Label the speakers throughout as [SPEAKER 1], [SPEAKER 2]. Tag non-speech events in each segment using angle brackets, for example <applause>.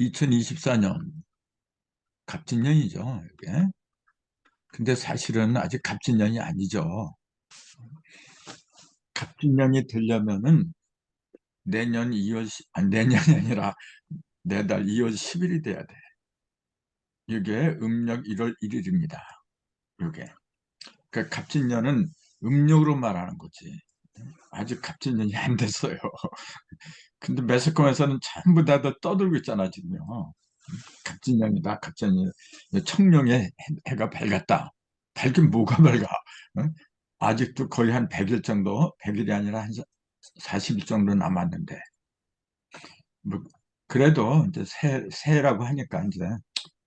[SPEAKER 1] 2024년 갑진년이죠. 이게. 근데 사실은 아직 갑진년이 아니죠. 갑진년이 되려면은 내년 2월, 아니, 내년이 아니라 내달 2월 10일이 돼야 돼. 이게 음력 1월 1일입니다. 이게. 그 갑진년은 음력으로 말하는 거지. 아직 갑진년이 안 됐어요. 근데 매스컴에서는 전부 다 떠들고 있잖아, 지금요. 갑진년이다, 갑진년. 청룡의 해가 밝았다. 밝긴 뭐가 밝아? 어? 아직도 거의 한 100일 정도, 100일이 아니라 한 40일 정도 남았는데. 뭐 그래도 이제 새, 새라고 하니까 이제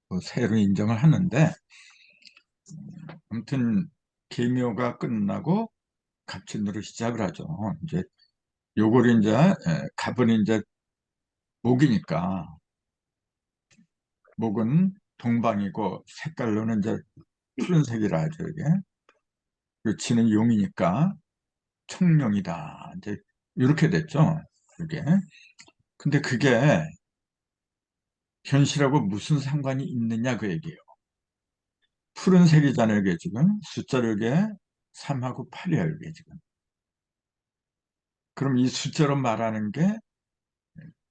[SPEAKER 1] 뭐 새로 인정을 하는데, 아무튼 개묘가 끝나고 갑진으로 시작을 하죠. 이제 요걸 이제 갑은 이제 목이니까 목은 동방이고 색깔로는 이제 푸른색이라 하죠 이게. 그 지는 용이니까 청룡이다. 이제 이렇게 됐죠. 그게. 근데 그게 현실하고 무슨 상관이 있느냐 그 얘기예요. 푸른색이잖아요, 이게 지금. 이게 3하고 8이에요, 이게 지금. 그럼 이 숫자로 말하는 게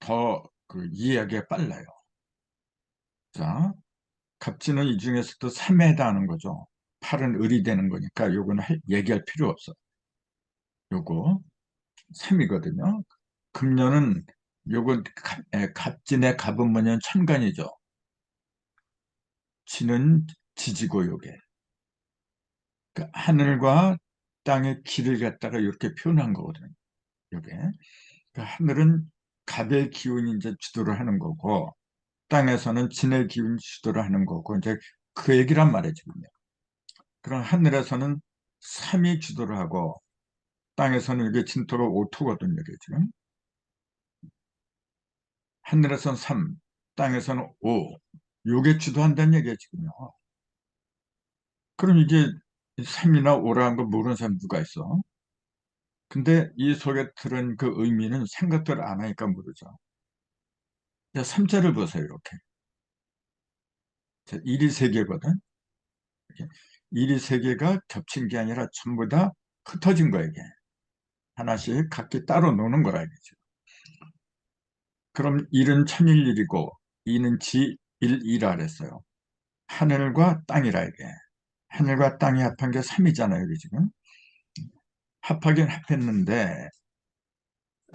[SPEAKER 1] 더 그 이해하기가 빨라요. 자, 갑진은 이 중에서도 3에 해당하는 거죠. 8은 을이 되는 거니까 요거는 얘기할 필요 없어. 요거 3이거든요. 금년은 요거 갑진의 갑은 뭐냐면 천간이죠. 진은 지지고 요게. 그 하늘과 땅의 길을 갖다가 이렇게 표현한 거거든요. 요게. 그 하늘은 갑의 기운이 이제 주도를 하는 거고 땅에서는 진의 기운이 주도를 하는 거고 이제 그 얘기란 말이지요. 그럼 하늘에서는 3이 주도를 하고 땅에서는 이게 진토가 5토거든요. 이게 지금. 하늘에서는 3, 땅에서는 5. 요게 주도한다는 얘기예요, 지금요. 그럼 이게 3이나 5라는 거 모르는 사람 누가 있어? 근데 이 속에 들은 그 의미는 생각들 안 하니까 모르죠. 3자를 보세요, 이렇게. 1이 3개거든. 1이 3개가 겹친 게 아니라 전부 다 흩어진 거야, 이게. 하나씩 각기 따로 노는 거라, 이거죠. 그럼 1은 천일일이고 2는 지, 1, 2라 그랬어요. 하늘과 땅이라, 이게. 하늘과 땅이 합한 게 3이잖아요, 이게 지금. 합하긴 합했는데,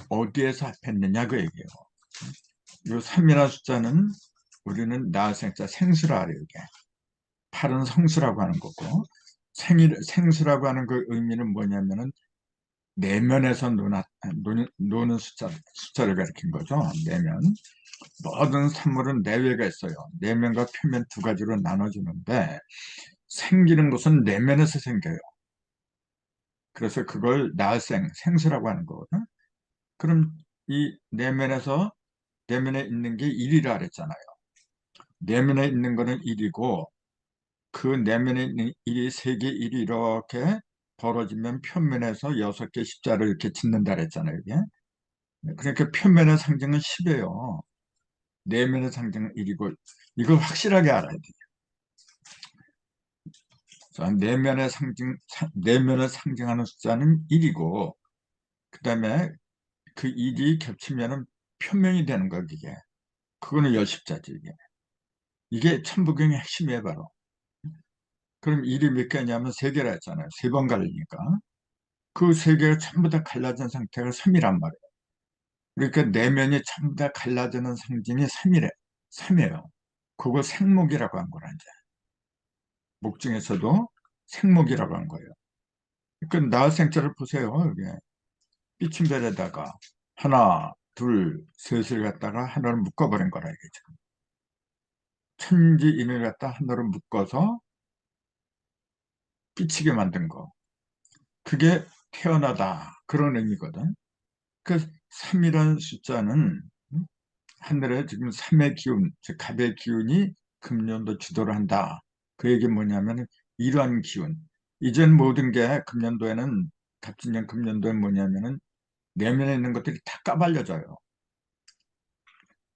[SPEAKER 1] 어디에서 합했느냐, 그 얘기예요. 이 3이라는 숫자는 우리는 나생자 생수라 그래요. 이게. 8은 성수라고 하는 거고 생일, 생수라고 하는 그 의미는 뭐냐면은 내면에서 노나, 노는, 노는 숫자, 숫자를 가리킨 거죠. 내면. 모든 산물은 내외가 있어요. 내면과 표면 두 가지로 나눠지는데 생기는 것은 내면에서 생겨요. 그래서 그걸 나생, 생수라고 하는 거거든. 그럼 이 내면에서 내면에 있는 게 1이라 그랬잖아요. 내면에 있는 거는 1이고 그 내면에 있는 1이 3개 1이 이렇게 벌어지면 표면에서 6개 십자를 이렇게 짓는다 그랬잖아요. 이게. 그러니까 표면의 상징은 10이에요. 내면의 상징은 1이고 이걸 확실하게 알아야 돼요. 자, 내면의 상징, 내면을 상징하는 숫자는 1이고 그 다음에 그 1이 겹치면은 표면이 되는 거 이게. 그거는 열십자지 이게. 이게 천부경의 핵심이에요 바로. 그럼 1이 몇 개냐면 3개라 했잖아요. 세 번 갈리니까. 그 세 개가 전부 다 갈라진 상태가 3이란 말이에요. 그러니까 내면이 전부 다 갈라지는 상징이 3이래. 3이에요. 그걸 생목이라고 한 거라 이제. 목 중에서도 생목이라고 한 거예요. 그러니까 나생자를 보세요. 이게 삐침별에다가 하나, 둘, 셋을 갖다가 하나를 묶어버린 거라 이게 지금. 천지 인을 갖다 하나로 묶어서 끼치게 만든 거. 그게 태어나다 그런 의미거든. 그 3이라는 숫자는 하늘에 지금 3의 기운, 즉 갑의 기운이 금년도 주도를 한다. 그 얘기 뭐냐면 이러한 기운. 이전 모든 게 금년도에는 갑진년 금년도에 뭐냐면은 내면에 있는 것들이 다 까발려져요.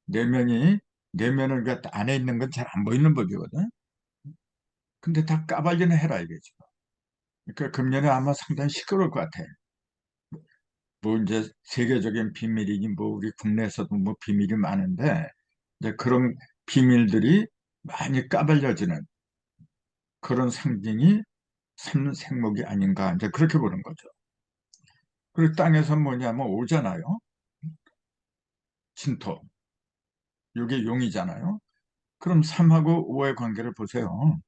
[SPEAKER 1] 내면이 내면을 그 안에 있는 건 잘 안 보이는 법이거든. 근데 다 까발리는 해라 이게 지금. 그러니까 금년에 아마 상당히 시끄러울 것 같아. 뭐 이제 세계적인 비밀이니 뭐 우리 국내에서도 뭐 비밀이 많은데 이제 그런 비밀들이 많이 까발려지는 그런 상징이 삼생목이 아닌가 이제 그렇게 보는 거죠. 그리고 땅에서 뭐냐면 오잖아요. 진토. 이게 용이잖아요. 그럼 3하고 5의 관계를 보세요.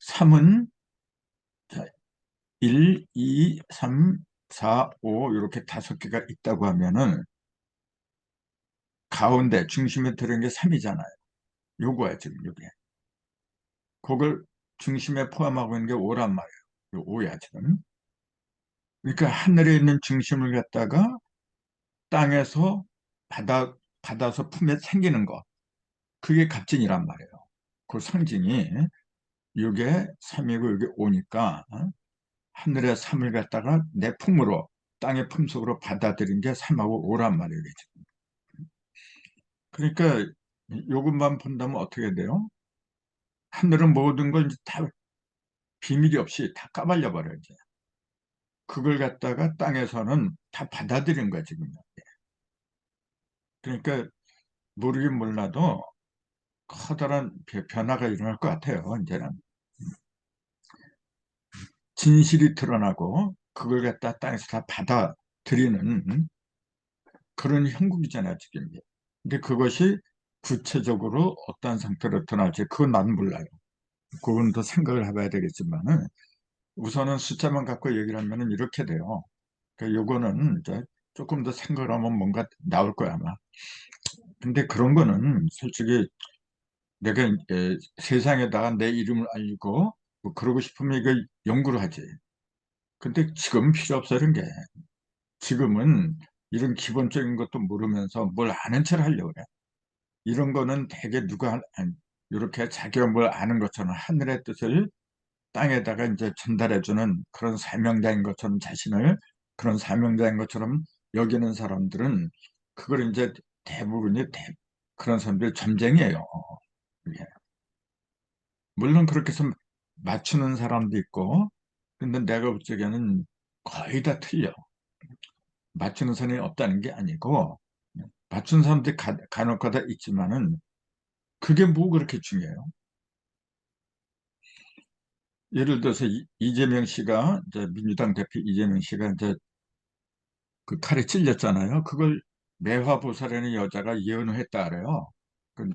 [SPEAKER 1] 3은 1, 2, 3, 4, 5 이렇게 다섯 개가 있다고 하면은 가운데 중심에 들어있는 게 3이잖아요. 요거야 지금 요게. 그걸 중심에 포함하고 있는 게 5란 말이에요. 요 5야 지금. 그러니까 하늘에 있는 중심을 갖다가 땅에서 받아, 받아서 품에 생기는 것. 그게 갑진이란 말이에요. 그 상징이 이게 3이고 이게 5니까 어? 하늘의 3을 갖다가 내 품으로 땅의 품속으로 받아들인 게 3하고 5란 말이에요. 그러니까 이것만 본다면 어떻게 돼요? 하늘은 모든 걸 다 비밀이 없이 다 까발려 버려요. 그걸 갖다가 땅에서는 다 받아들인 거야 지금. 그러니까 모르긴 몰라도 커다란 변화가 일어날 것 같아요. 이제는 진실이 드러나고 그걸 갖다 땅에서 다 받아들이는 그런 형국이잖아요. 지금. 근데 그것이 구체적으로 어떤 상태로 드러날지 그건 나는 몰라요. 그건 더 생각을 해봐야 되겠지만은 우선은 숫자만 갖고 얘기를 하면 이렇게 돼요. 그러니까 요거는 이제 조금 더 생각을 하면 뭔가 나올 거야 아마. 근데 그런 거는 솔직히 내가 에, 세상에다가 내 이름을 알리고 뭐 그러고 싶으면 이거 연구를 하지. 근데 지금은 필요 없어 이런 게. 지금은 이런 기본적인 것도 모르면서 뭘 아는 척 하려고 그래. 이런 거는 대개 누가 이렇게 자기가 뭘 아는 것처럼 하늘의 뜻을 땅에다가 이제 전달해주는 그런 사명자인 것처럼 자신을 그런 사명자인 것처럼 여기는 사람들은 그걸 이제 대부분이 대, 그런 사람들이 점쟁이에요. 예. 물론 그렇게 해서 맞추는 사람도 있고 근데 내가 볼 적에는 거의 다 틀려. 맞추는 사람이 없다는 게 아니고 맞춘 사람들이 가, 간혹 가다 있지만은 그게 뭐 그렇게 중요해요? 예를 들어서 이, 재명 씨가 이제 민주당 대표 이재명 씨가 이제 그 칼에 찔렸잖아요. 그걸 매화보살이라는 여자가 예언을 했다 그래요. 그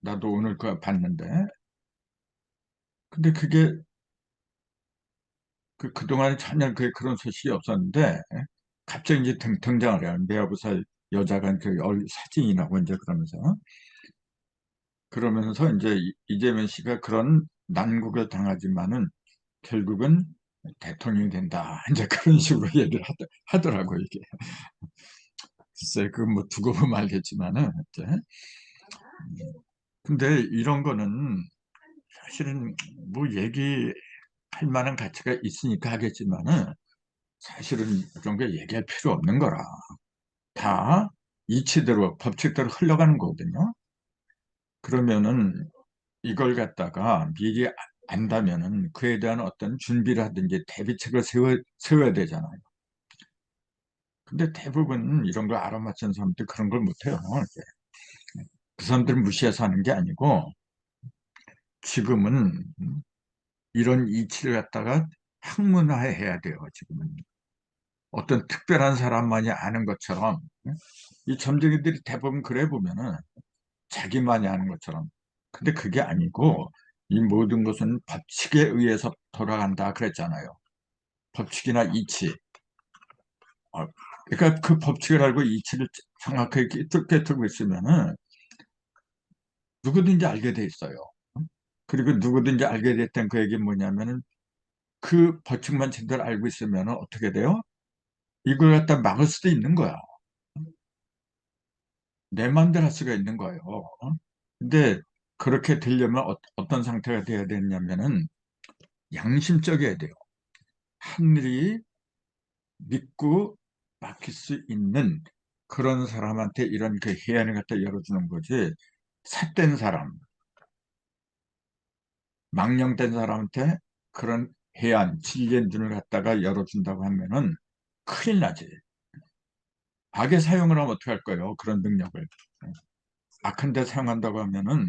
[SPEAKER 1] 나도 오늘 그 봤는데 근데 그게 그 그동안 전혀 그 그런 소식이 없었는데 갑자기 이제 등, 등장을 해요. 매화보살 여자가 그 사진이 나고 이제 그러면서 그러면서 이제 이재명 씨가 그런 난국을 당하지만은 결국은 대통령이 된다. <laughs> 이제 그런 식으로 얘기를 하더, 라고 이게. 글쎄, 그뭐 두고 보면 알겠지만은, 이제. 근데 이런 거는 사실은 뭐 얘기할 만한 가치가 있으니까 하겠지만은 사실은 이런 거 얘기할 필요 없는 거라. 다 이치대로, 법칙대로 흘러가는 거거든요. 그러면은 이걸 갖다가 미리 안다면은 그에 대한 어떤 준비를 하든지 대비책을 세워, 세워야 되잖아요. 근데 대부분 이런 걸 알아맞힌 사람들 그런 걸 못해요. 그 사람들 무시해서 하는 게 아니고 지금은 이런 이치를 갖다가 학문화해야 돼요. 지금은 어떤 특별한 사람만이 아는 것처럼 이 점쟁이들이 대부분 그래 보면은 자기만이 아는 것처럼 근데 그게 아니고 이 모든 것은 법칙에 의해서 돌아간다 그랬잖아요. 법칙이나 이치. 어, 그러니까 그 법칙을 알고 이치를 정확하게 깨뜨리고 있으면은 누구든지 알게 돼 있어요. 그리고 누구든지 알게 됐던 그 얘기 뭐냐면은 그 법칙만 제대로 알고 있으면 어떻게 돼요? 이걸 갖다 막을 수도 있는 거야. 내 마음대로 할 수가 있는 거예요. 근데 그렇게 되려면 어, 떤 상태가 돼야 되냐면은 양심적이어야 돼요. 하늘이 믿고 맡길 수 있는 그런 사람한테 이런 그 해안을 갖다 열어주는 거지. 삿된 사람, 망령된 사람한테 그런 해안, 진리의 눈을 갖다가 열어준다고 하면은 큰일 나지. 악에 사용을 하면 어떻게 할 거예요? 그런 능력을. 악한 데 사용한다고 하면은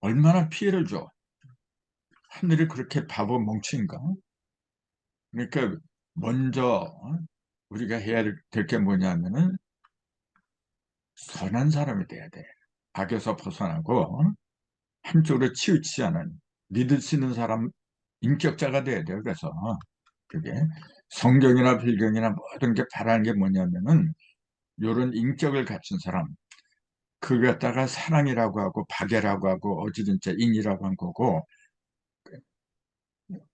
[SPEAKER 1] 얼마나 피해를 줘. 하늘이 그렇게 바보 멍청인가? 그러니까 먼저 우리가 해야 될 게 뭐냐면은 선한 사람이 돼야 돼. 악에서 벗어나고 한쪽으로 치우치지 않은 믿을 수 있는 사람 인격자가 돼야 돼요. 그래서 그게 성경이나 빌경이나 모든 게 바라는 게 뭐냐면은 이런 인격을 갖춘 사람 그 갖다가 사랑이라고 하고 박애라고 하고 어지른자 인이라고 한 거고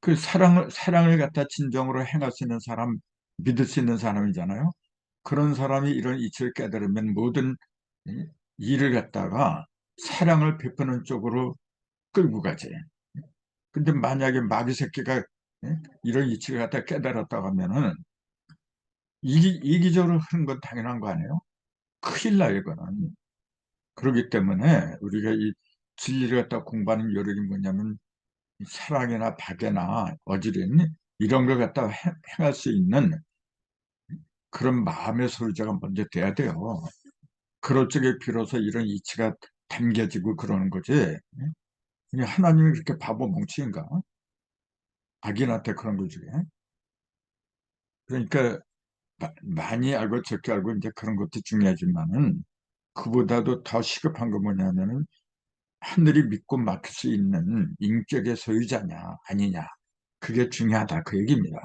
[SPEAKER 1] 그 사랑을 사랑을 갖다 진정으로 행할 수 있는 사람 믿을 수 있는 사람이잖아요. 그런 사람이 이런 이치를 깨달으면 모든 일을 갖다가 사랑을 베푸는 쪽으로 끌고 가지. 근데 만약에 마귀 새끼가 이런 이치를 갖다 깨달았다고 하면은 이기, 이기적으로 하는 건 당연한 거 아니에요? 큰일 나요, 이거는. 그렇기 때문에 우리가 이 진리를 갖다 공부하는 요령이 뭐냐면 사랑이나 박애나 어지린 이런 걸 갖다 행할 수 있는 그런 마음의 소유자가 먼저 돼야 돼요. 그럴 적에 비로소 이런 이치가 담겨지고 그러는 거지. 하나님이 그렇게 바보 멍청인가? 악인한테 그런 거지. 그러니까 많이 알고 적게 알고 이제 그런 것도 중요하지만은 그보다도 더 시급한 건 뭐냐면은 하늘이 믿고 맡길 수 있는 인격의 소유자냐 아니냐 그게 중요하다 그 얘기입니다.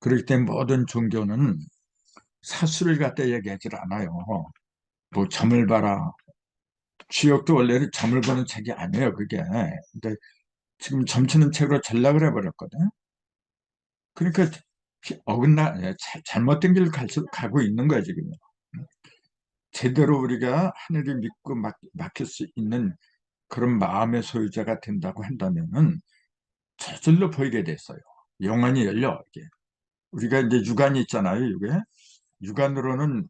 [SPEAKER 1] 그렇기 때문에 모든 종교는 사수를 갖다 얘기하지 않아요. 뭐 점을 봐라. 주역도 원래는 점을 보는 책이 아니에요. 그게. 근데 지금 점치는 책으로 전락을 해버렸거든. 그러니까 어긋나 예, 잘못된 길을 가고 있는 거야 지금. 제대로 우리가 하늘이 믿고 맡길 수 있는 그런 마음의 소유자가 된다고 한다면은 저절로 보이게 됐어요. 영안이 열려. 이게. 우리가 이제 육안이 있잖아요. 이게 육안으로는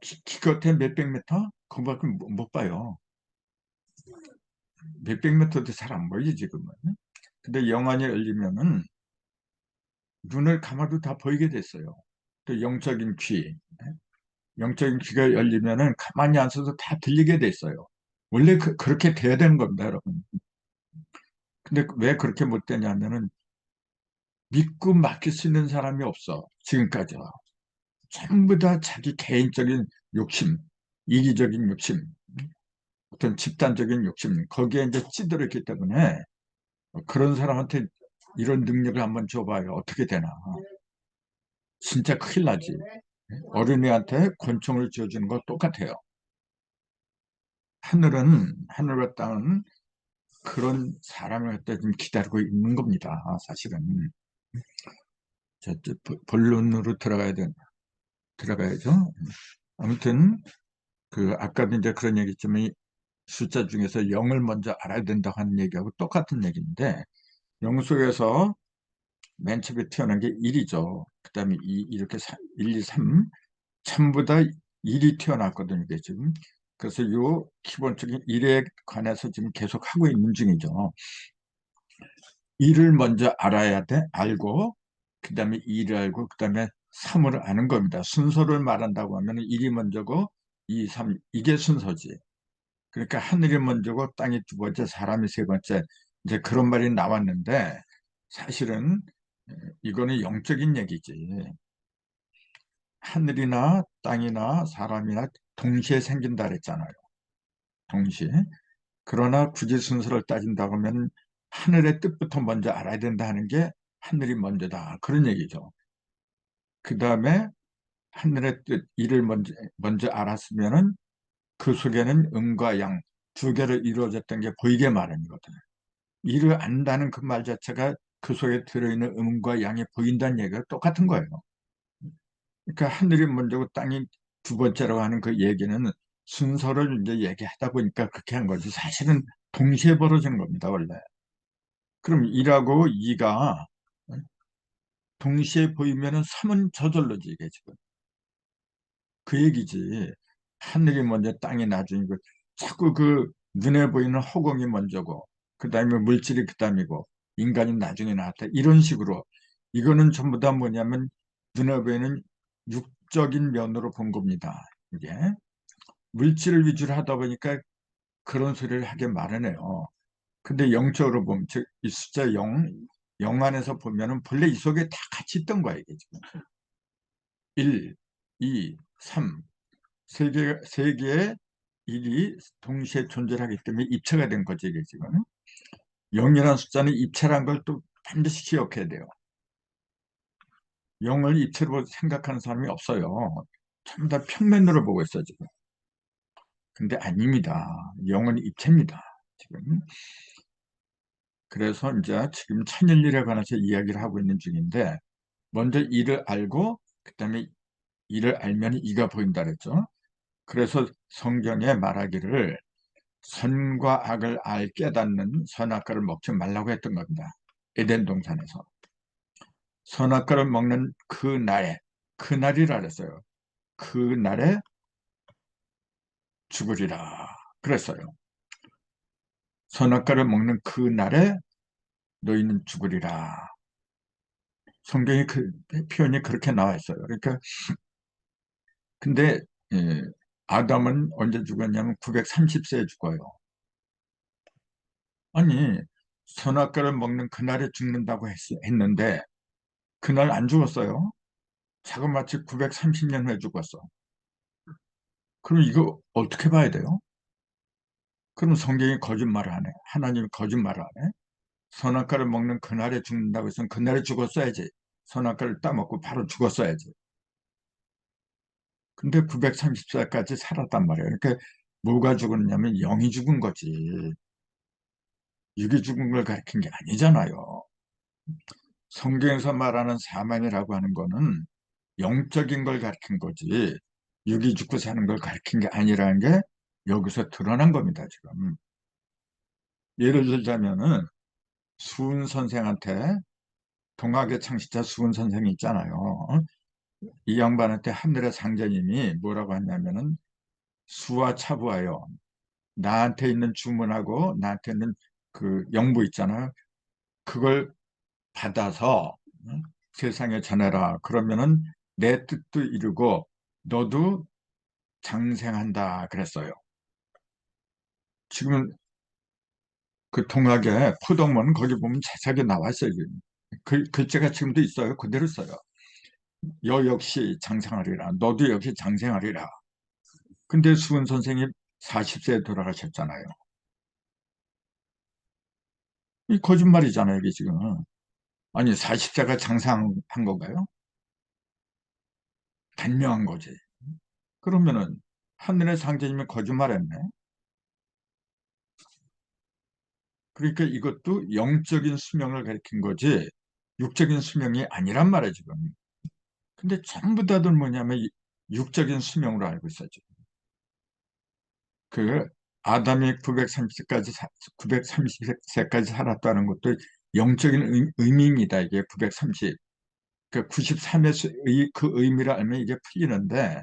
[SPEAKER 1] 기, 기껏해 몇백 미터? 그밖에 못 봐요. 몇백 미터도 잘 안 보이지 지금은. 근데 영안이 열리면은 눈을 감아도 다 보이게 됐어요. 또 영적인 귀, 영적인 귀가 열리면은 가만히 앉아서 다 들리게 됐어요. 원래 그, 렇게 돼야 되는 겁니다, 여러분. 근데 왜 그렇게 못 되냐면은 믿고 맡길 수 있는 사람이 없어. 지금까지. 전부 다 자기 개인적인 욕심, 이기적인 욕심, 어떤 집단적인 욕심, 거기에 이제 찌들었기 때문에 그런 사람한테 이런 능력을 한번 줘봐요. 어떻게 되나. 진짜 큰일 나지. 어린이한테 권총을 쥐어주는 거 똑같아요. 하늘은, 하늘과 땅은 그런 사람을 갖다 좀 기다리고 있는 겁니다. 사실은. 자, 본론으로 들어가야 되, 들어가야죠. 아무튼, 그, 아까도 이제 그런 얘기 있지만, 숫자 중에서 0을 먼저 알아야 된다고 하는 얘기하고 똑같은 얘기인데, 0 속에서 맨 처음에 태어난 게 1이죠. 그 다음에 2, 이렇게 3, 1, 2, 3, 전부 다 1이 태어났거든요. 이게 지금. 그래서 이 기본적인 일에 관해서 지금 계속 하고 있는 중이죠. 일을 먼저 알아야 돼. 알고 그 다음에 일을 알고 그 다음에 3을 아는 겁니다. 순서를 말한다고 하면 1이 먼저고 2, 3 이게 순서지. 그러니까 하늘이 먼저고 땅이 두 번째 사람이 세 번째 이제 그런 말이 나왔는데 사실은 이거는 영적인 얘기지. 하늘이나 땅이나 사람이나 동시에 생긴다 그랬잖아요. 동시에. 그러나 굳이 순서를 따진다고 하면 하늘의 뜻부터 먼저 알아야 된다 하는 게 하늘이 먼저다. 그런 얘기죠. 그 다음에 하늘의 뜻, 이를 먼저, 먼저 알았으면은 그 속에는 음과 양 두 개를 이루어졌던 게 보이게 마련이거든. 이를 안다는 그 말 자체가 그 속에 들어있는 음과 양이 보인다는 얘기가 똑같은 거예요. 그러니까 하늘이 먼저고 땅이 두 번째라고 하는 그 얘기는 순서를 이제 얘기하다 보니까 그렇게 한 거지. 사실은 동시에 벌어지는 겁니다, 원래. 그럼 1하고 2가 동시에 보이면은 3은 저절로지, 이게 지금. 그 얘기지. 하늘이 먼저 땅이 나중이고 자꾸 그 눈에 보이는 허공이 먼저고 그 다음에 물질이 그 다음이고 인간이 나중에 나왔다. 이런 식으로 이거는 전부 다 뭐냐면 눈에 보이는 육적인 면으로 본 겁니다. 이게 물질을 위주로 하다 보니까 그런 소리를 하게 마련해요. 근데 영적으로 보면 즉 이 숫자 0, 0 안에서 보면은 본래 이 속에 다 같이 있던 거야 이게 지금 1, 2, 3, 세 개, 세 개의 일이 동시에 존재하기 때문에 입체가 된 거지 이게 지금 0이라는 숫자는 입체란 걸 또 반드시 기억해야 돼요. 0을 입체로 생각하는 사람이 없어요. 전부 다 평면으로 보고 있어 지금. 근데 아닙니다. 0은 입체입니다. 지금. 그래서 이제 지금 천일일에 관해서 이야기를 하고 있는 중인데 먼저 이를 알고 그 다음에 이를 알면 이가 보인다 그랬죠. 그래서 성경에 말하기를 선과 악을 알 깨닫는 선악과를 먹지 말라고 했던 겁니다. 에덴 동산에서. 선악과를 먹는 그 날에, 그 날이라 그랬어요. 그 날에 죽으리라. 그랬어요. 선악과를 먹는 그 날에 너희는 죽으리라. 성경이 그 표현이 그렇게 나와 있어요. 그러니까 근데 예, 아담은 언제 죽었냐면 930세에 죽어요. 아니 선악과를 먹는 그날에 죽는다고 했, 했는데 그날 안 죽었어요. 자그마치 930년 후에 죽었어. 그럼 이거 어떻게 봐야 돼요? 그럼 성경이 거짓말을 하네. 하나님이 거짓말을 하네. 선악과를 먹는 그날에 죽는다고 해서 그날에 죽었어야지. 선악과를 따먹고 바로 죽었어야지. 근데 930살까지 살았단 말이에요. 그러니까 뭐가 죽었냐면 영이 죽은 거지. 육이 죽은 걸 가리킨 게 아니잖아요. 성경에서 말하는 사만이라고 하는 거는 영적인 걸 가리킨 거지. 육이 죽고 사는 걸 가리킨 게 아니라는 게 여기서 드러난 겁니다, 지금. 예를 들자면은 수은 선생한테 동학의 창시자 수은 선생이 있잖아요. 이 양반한테 하늘의 상제님이 뭐라고 했냐면은 수와 차부하여 나한테 있는 주문하고 나한테 있는 그 영부 있잖아요. 그걸 받아서 세상에 전해라. 그러면은 내 뜻도 이루고 너도 장생한다 그랬어요. 지금 그 동학의 포동문 거기 보면 자세하게 나와 있어요. 글, 글자가 지금도 있어요. 그대로 써요. 여 역시 장생하리라. 너도 역시 장생하리라. 근데 수은 선생님 40세에 돌아가셨잖아요. 이 거짓말이잖아요, 이게 지금. 아니, 40세가 장생한 건가요? 단명한 거지. 그러면은 하늘의 상제님이 거짓말했네. 그러니까 이것도 영적인 수명을 가리킨 거지 육적인 수명이 아니란 말이야 지금. 근데 전부 다들 뭐냐면 육적인 수명으로 알고 지금. 그 아담이 930세까지 930세까지 살았다는 것도 영적인 의미입니다. 이게 930. 그 93의 그 의미를 알면 이게 풀리는데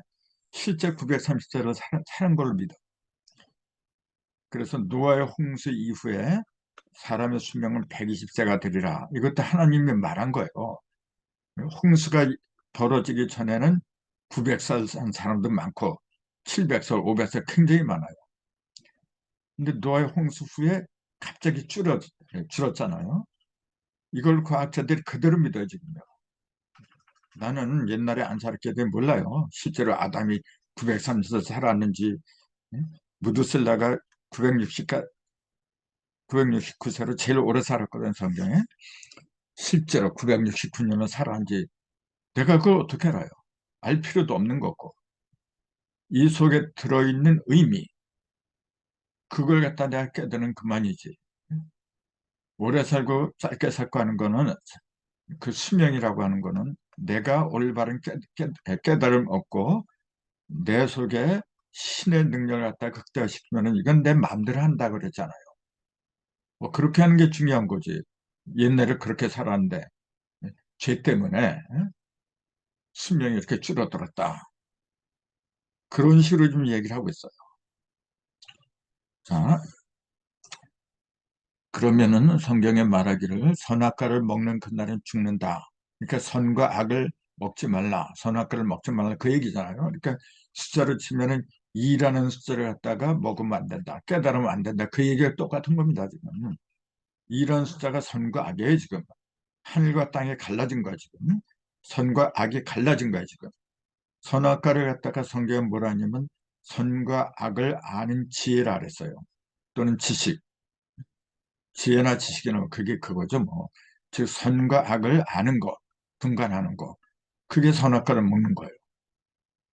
[SPEAKER 1] 실제 930세를 사는 걸로 믿어. 그래서 노아의 홍수 이후에 사람의 수명은 120세가 되리라. 이것도 하나님이 말한 거예요. 홍수가 벌어지기 전에는 900살 산 사람도 많고 700살, 500살 굉장히 많아요. 근데 노아의 홍수 후에 갑자기 줄어, 줄었잖아요. 이걸 과학자들이 그대로 믿어요, 지금요. 나는 옛날에 안 살았기 때문에 몰라요. 실제로 아담이 930살 살았는지, 무드슬라가 960가 969세로 제일 오래 살았거든 성경에 실제로 969년을 살았는지 내가 그걸 어떻게 알아요? 알 필요도 없는 거고 이 속에 들어있는 의미 그걸 갖다 내가 깨달은 그만이지 오래 살고 짧게 살고 하는 거는 그 수명이라고 하는 거는 내가 올바른 깨, 깨, 깨달음 얻고 내 속에 신의 능력을 갖다 극대화시키면 이건 내 마음대로 한다 그랬잖아요. 뭐 그렇게 하는 게 중요한 거지. 옛날에 그렇게 살았는데 예, 죄 때문에 예? 수명이 이렇게 줄어들었다. 그런 식으로 좀 얘기를 하고 있어요. 자, 그러면은 성경에 말하기를 선악과를 먹는 그날은 죽는다. 그러니까 선과 악을 먹지 말라. 선악과를 먹지 말라. 그 얘기잖아요. 그러니까 숫자를 치면은 2라는 숫자를 갖다가 먹으면 안 된다. 깨달으면 안 된다. 그 얘기가 똑같은 겁니다. 지금. 2라는 숫자가 선과 악이에요. 지금. 하늘과 땅이 갈라진 거야. 지금. 선과 악이 갈라진 거야. 지금. 선악과를 갖다가 성경에 뭐라 하냐면 선과 악을 아는 지혜라 그랬어요. 또는 지식. 지혜나 지식이나 그게 그거죠. 뭐. 즉 선과 악을 아는 것, 분간하는 것. 그게 선악과를 먹는 거예요.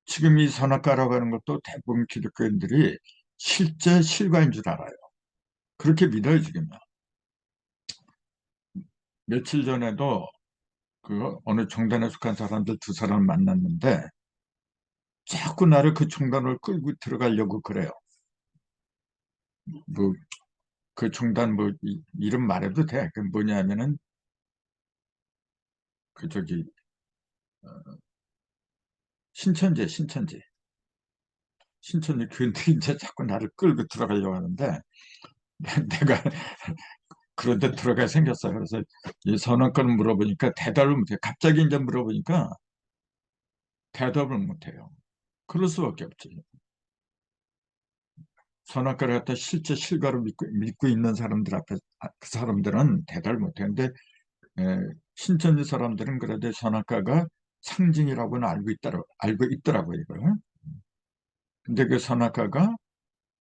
[SPEAKER 1] 지금 이 선악과라고 하는 것도 대부분 기독교인들이 실제 실과인 줄 알아요. 그렇게 믿어요, 지금요. 며칠 전에도 그 어느 종단에 속한 사람들 두 사람을 만났는데 자꾸 나를 그 종단을 끌고 들어가려고 그래요. 뭐, 그 종단 뭐, 이, 이름 말해도 돼. 그 뭐냐면은, 그 저기, 어, 신천지, 신천지. 신천지 교인들이 이제 자꾸 나를 끌고 들어가려고 하는데, <laughs> 내가 그런데 들어가 생겼어요. 그래서 이 선언권을 물어보니까 대답을 못해요. 갑자기 이제 물어보니까 대답을 못해요. 그럴 수밖에 없지. 선악과를 갖다 실제 실과로 믿고, 믿고 있는 사람들 앞에 아, 그 사람들은 대답을 못하는데 신천지 사람들은 그래도 선악과가 상징이라고는 알고 있더라 알고 있더라고요 이걸. 근데 그 선악과가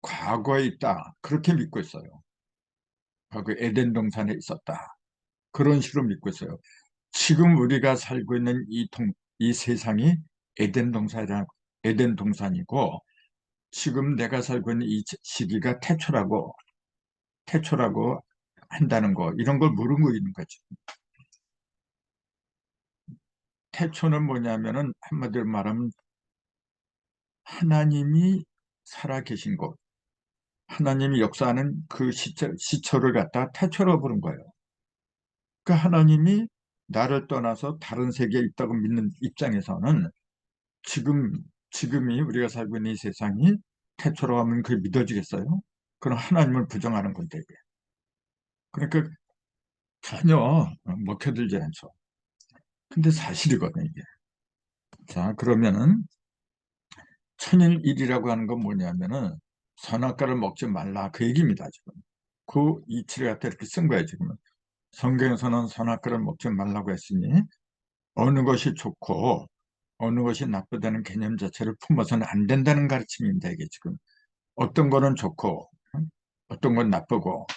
[SPEAKER 1] 과거에 있다 그렇게 믿고 있어요. 과거 에덴 동산에 있었다 그런 식으로 믿고 있어요. 지금 우리가 살고 있는 이, 동, 이 세상이 에덴 동산이라 에덴 동산이고 지금 내가 살고 있는 이 시기가 태초라고 태초라고 한다는 거 이런 걸 모르고 있는 거죠. 태초는 뭐냐면은 한마디로 말하면 하나님이 살아계신 곳 하나님이 역사하는 그 시초, 시초를 갖다 태초로 부른 거예요. 그 하나님이 나를 떠나서 다른 세계에 있다고 믿는 입장에서는 지금 지금이 우리가 살고 있는 이 세상이 태초로 하면 그게 믿어지겠어요? 그럼 하나님을 부정하는 건데. 그러니까 전혀 먹혀들지 않죠. 근데 사실이거든요 이게. 자 그러면은 천일일이라고 하는 건 뭐냐면은 선악과를 먹지 말라 그 얘기입니다 지금. 그 이치를 갖다 이렇게 쓴 거예요 지금은. 성경에서는 선악과를 먹지 말라고 했으니 어느 것이 좋고 어느 것이 나쁘다는 개념 자체를 품어서는 안 된다는 가르침입니다. 이게 지금 어떤 거는 좋고 어떤 건 나쁘고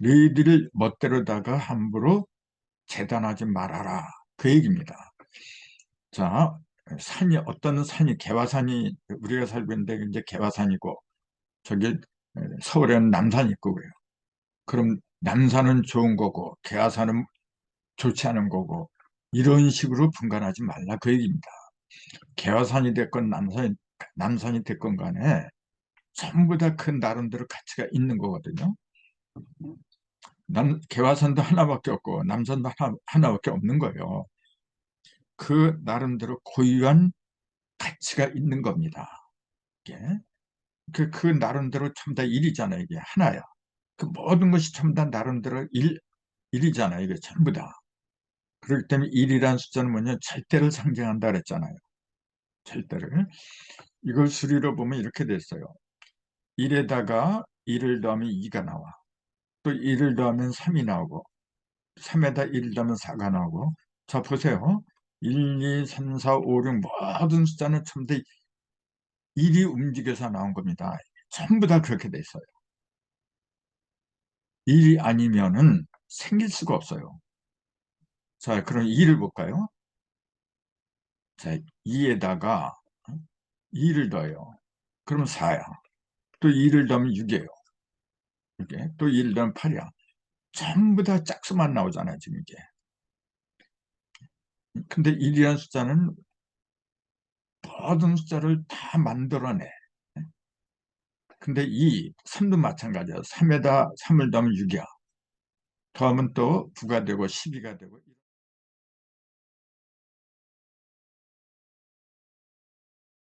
[SPEAKER 1] 너희들 멋대로다가 함부로 재단하지 말아라 그 얘기입니다. 자 산이 어떤 산이 개화산이 우리가 살고 있는데 이제 개화산이고 저기 서울에는 남산이 있고 그래요. 그럼 남산은 좋은 거고 개화산은 좋지 않은 거고 이런 식으로 분간하지 말라 그 얘기입니다. 개화산이 됐건 남산이, 남산이 됐건 간에 전부 다 큰 나름대로 가치가 있는 거거든요. 남, 개화산도 하나밖에 없고 남산도 하나, 하나밖에 없는 거예요. 그 나름대로 고유한 가치가 있는 겁니다. 이게. 그, 그 나름대로 첨다 일이잖아요. 이게 하나야. 그 모든 것이 첨다 나름대로 일, 일이잖아요. 이게 전부 다. 그렇기 때문에 1이라는 숫자는 뭐냐 절대를 상징한다 그랬잖아요. 절대를. 이걸 수리로 보면 이렇게 됐어요. 1에다가 1을 더하면 2가 나와. 또 1을 더하면 3이 나오고 3에다 1을 더하면 4가 나오고 자 보세요. 1, 2, 3, 4, 5, 6 모든 숫자는 전부 다 1이 움직여서 나온 겁니다. 전부 다 그렇게 돼 있어요. 1이 아니면은 생길 수가 없어요. 자, 그럼 2를 볼까요? 자, 2에다가 2를 더해요. 그러면 4야. 또 2를 더하면 6이에요. 이게 또 2를 더하면 8이야. 전부 다 짝수만 나오잖아요, 지금 이게. 근데 1이라는 숫자는 모든 숫자를 다 만들어내. 근데 2, 3도 마찬가지야. 3에다 3을 더하면 6이야. 더하면 또 9가 되고 12가 되고